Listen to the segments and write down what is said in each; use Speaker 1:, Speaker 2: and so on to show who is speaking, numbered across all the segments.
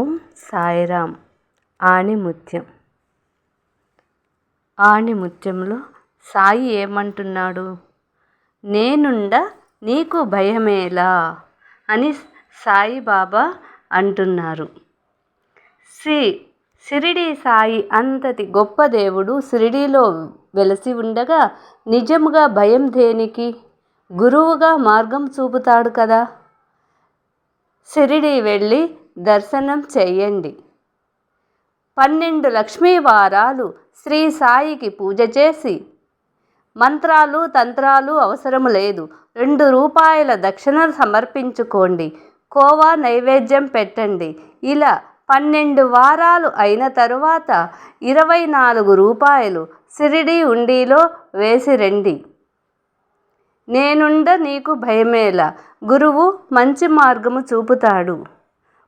Speaker 1: ఓం సాయిరామ్. ఆణిముత్యం. ఆణిముత్యంలో సాయి ఏమంటున్నాడు? నేనుండ నీకు భయమేలా? అని సాయిబాబా అంటున్నారు. శ్రీ సిరిడి సాయి అంతటి గొప్ప దేవుడు షిరిడీలో వెలసి ఉండగా నిజముగా భయం దేనికి? గురువుగా మార్గం చూపుతాడు కదా. సిరిడి వెళ్ళి దర్శనం చేయండి. పన్నెండు లక్ష్మీ వారాలు శ్రీ సాయికి పూజ చేసి మంత్రాలు తంత్రాలు అవసరం లేదు. రెండు రూపాయల దక్షిణ సమర్పించుకోండి. కోవా నైవేద్యం పెట్టండి. ఇలా పన్నెండు వారాలు అయిన తరువాత ఇరవై నాలుగు రూపాయలు సిరిడి ఉండిలో వేసి రండి. నేనుండ నీకు భయమేలా. గురువు మంచి మార్గము చూపుతాడు.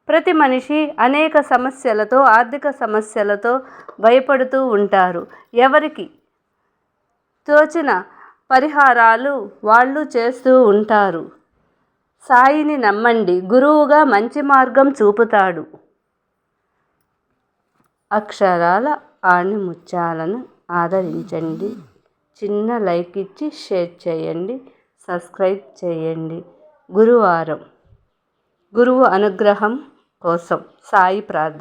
Speaker 1: ప్రతి మనిషి అనేక సమస్యలతో ఆర్థిక సమస్యలతో భయపడుతూ ఉంటారు. ఎవరికి తోచిన పరిహారాలు వాళ్ళు చేస్తూ ఉంటారు. సాయిని నమ్మండి గురువుగా మంచి మార్గం చూపుతాడు. అక్షరాల ఆణిముత్యాలను ఆదరించండి. చిన్న లైక్ ఇచ్చి షేర్ చేయండి. సబ్స్క్రైబ్ చేయండి. గురువారం. గురువు అనుగ్రహం కోసం సాయి ప్రార్థన